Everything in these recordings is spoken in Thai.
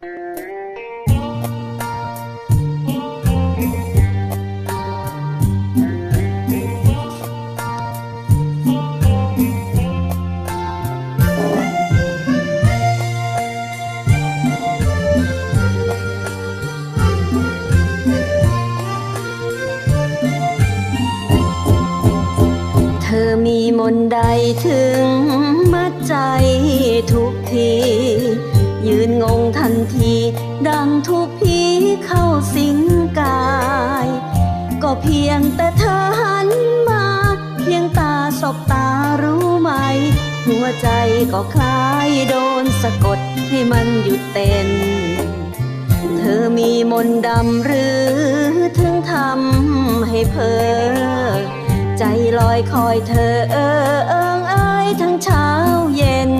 เธอมีมนใดถึงมัดใจทุกที นงงทันที ดังทุกผีเข้าสิงกาย ก็เพียงแต่เธอหันมา เพียงตาสบตารู้ไหม หัวใจก็คล้ายโดนสะกดให้มันหยุดเต้น เธอมีมนต์ดำหรือถึงทำให้เพ้อใจลอยคอยเธอเออเอิงเอ้ยทั้งเช้าเย็น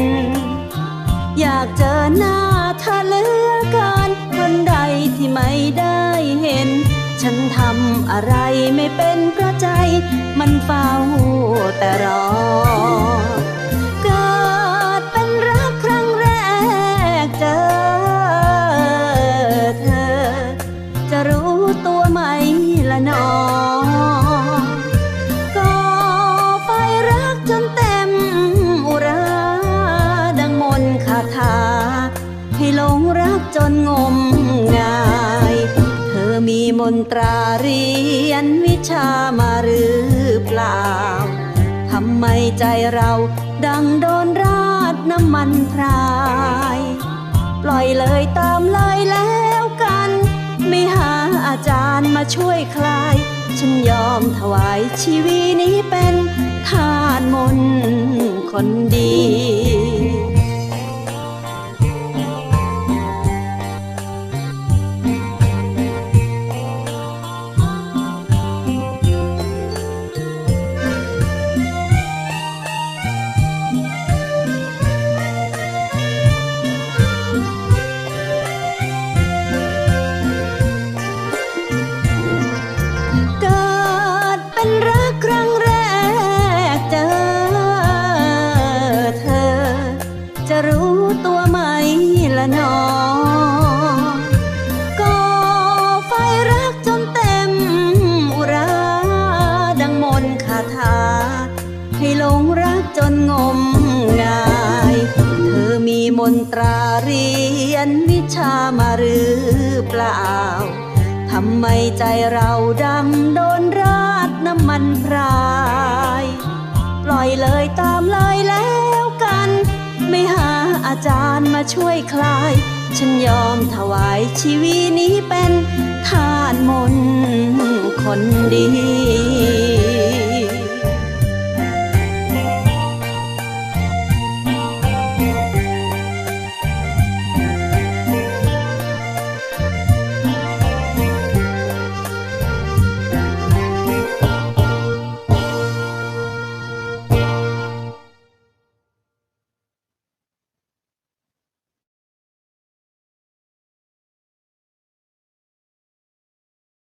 อยากเจอหน้า อะไรไม่เป็นพราะใจ มันเฝ้าแต่รอเกิดเป็นรักครั้งแรกเจอเธอ จะรู้ตัวไหมละน้อ มีมนตราเรียนวิชามาหรือเปล่า ทำไมใจเราดังโดนราดน้ำมันพราย ปล่อยเลยตามเลยแล้วกัน ไม่หาอาจารย์มาช่วยคลาย ฉันยอมถวายชีวิตนี้เป็นทานมนคนดี รู้ตัวไหมละน้องก็ไฟรักจนเต็มอุรา ดังมนคาถา ให้หลงรักจนงมงาย เธอมีมนตราเรียนวิชามาหรือเปล่า ทำไมใจเราดังโดนราดน้ำมันพราย ปล่อยเลยตา จารย์มาช่วยคลาย ฉันยอมถวายชีวิตนี้เป็นทานมนคนดี